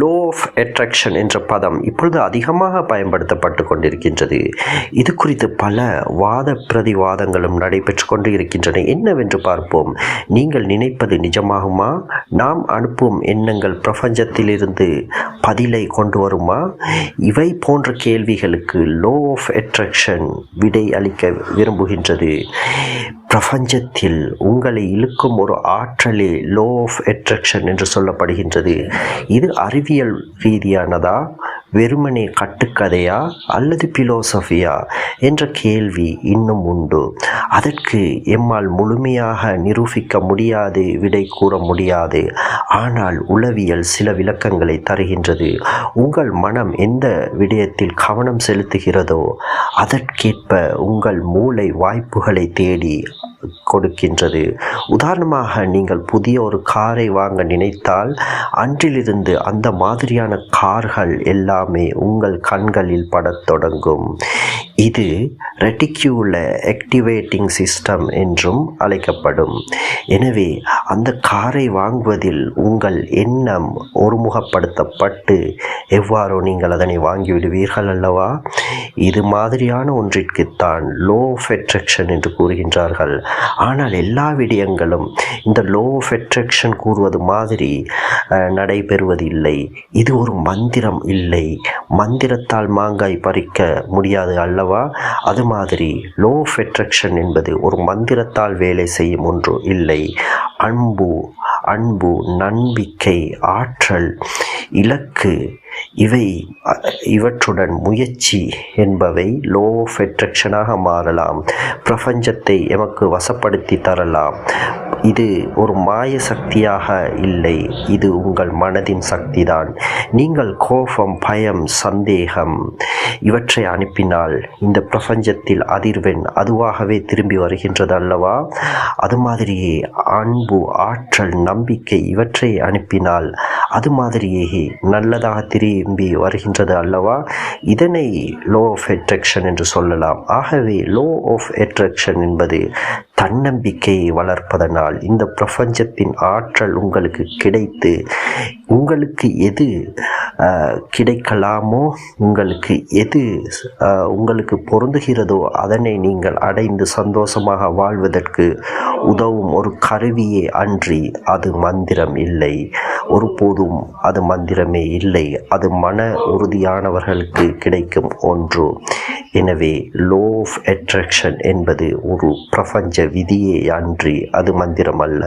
Low of attraction என்ற பதம் இப்பொழுது அதிகமாக பயன்படுத்தப்பட்டு கொண்டிருக்கின்றது. இது குறித்து பல வாத பிரதிவாதங்களும் நடைபெற்று கொண்டு இருக்கின்றன என்னவென்று பார்ப்போம். நீங்கள் நினைப்பது நிஜமாகுமா? நாம் அனுப்பும் எண்ணங்கள் பிரபஞ்சத்திலிருந்து பதிலை கொண்டு வருமா? இவை போன்ற கேள்விகளுக்கு லோ ஆஃப் அட்ராக்ஷன் விடை அளிக்க விரும்புகின்றது. பிரபஞ்சத்தில் உங்களை இழுக்கும் ஒரு ஆற்றலே லோ ஆஃப் அட்ராக்ஷன் என்று சொல்லப்படுகின்றது. இது அறிவியல் ரீதியானதா? வெறுமனே கட்டுக்கதையா அல்லது பிலோசஃபியா என்ற கேள்வி இன்னும் உண்டு. அதற்கு எம்மால் முழுமையாக நிரூபிக்க முடியாது விடை கூற முடியாது. ஆனால் உளவியல் சில விளக்கங்களை தருகின்றது. உங்கள் மனம் எந்த விடயத்தில் கவனம் செலுத்துகிறதோ அதற்கேற்ப உங்கள் மூளை வாய்ப்புகளை தேடி கொடுக்கின்றது. உதாரணமாக நீங்கள் புதிய ஒரு காரை வாங்க நினைத்தால் அன்றிலிருந்து அந்த மாதிரியான கார்கள் எல்லாம் எல்லாமே உங்கள் கண்களில் படத் தொடங்கும். இது ரெட்டிக்யூல ஆக்டிவேட்டிங் சிஸ்டம் என்றும் அழைக்கப்படும். எனவே அந்த காரை வாங்குவதில் உங்கள் எண்ணம் ஒருமுகப்படுத்தப்பட்டு எவ்வாறோ நீங்கள் அதனை வாங்கிவிடுவீர்கள் அல்லவா? இது மாதிரியான ஒன்றிற்குத்தான் லோ ஆஃப் அட்ராக்ஷன் என்று கூறுகின்றார்கள். ஆனால் எல்லா விடயங்களும் இந்த லோ ஆஃப் அட்ராக்ஷன் கூறுவது மாதிரி நடைபெறுவதில்லை. இது ஒரு மந்திரம் இல்லை. மந்திரத்தால் மாங்காய் பறிக்க முடியாது அல்லவா? அது மாதிரி லோ ஆஃப் அட்ராக்ஷன் என்பது ஒரு மந்திரத்தால் வேலை செய்யும் ஒன்று இல்லை. அன்பு அன்பு நம்பிக்கை ஆற்றல் இலக்கு இவை இவற்றுடன் முயற்சி என்பவை லோ ஆஃப் அட்ராக்ஷனாக மாறலாம். பிரபஞ்சத்தை எமக்கு வசப்படுத்தி தரலாம். இது ஒரு மாய சக்தியாக இல்லை. இது உங்கள் மனதின் சக்திதான். நீங்கள் கோபம் பயம் சந்தேகம் இவற்றை அனுப்பினால் இந்த பிரபஞ்சத்தில் அதிர்வெண் அதுவாகவே திரும்பி வருகின்றது அல்லவா அது மாதிரியே அன்பு ஆற்றல் நம்பிக்கை இவற்றை அனுப்பினால் அது மாதிரியே நல்லதாக திரும்பி வருகின்றது அல்லவா? இதனை லோ ஆஃப் அட்ராக்ஷன் என்று சொல்லலாம். ஆகவே லோ ஆஃப் அட்ராக்ஷன் என்பது தன்னம்பிக்கையை வளர்ப்பதனால் இந்த பிரபஞ்சத்தின் ஆற்றல் உங்களுக்கு கிடைத்து உங்களுக்கு எது கிடைக்கலாமோ உங்களுக்கு எது உங்களுக்கு பொருந்துகிறதோ அதனை நீங்கள் அடைந்து சந்தோஷமாக வாழ்வதற்கு உதவும் ஒரு கருவியே அன்றி அது மந்திரம் இல்லை. ஒருபோதும் அது மந்திரமே இல்லை. அது மன உறுதியானவர்களுக்கு கிடைக்கும் ஒன்று. எனவே லோ ஆஃப் அட்ராக்ஷன் என்பது ஒரு பிரபஞ்ச விதியே அன்றி அது மந்திரம் அல்ல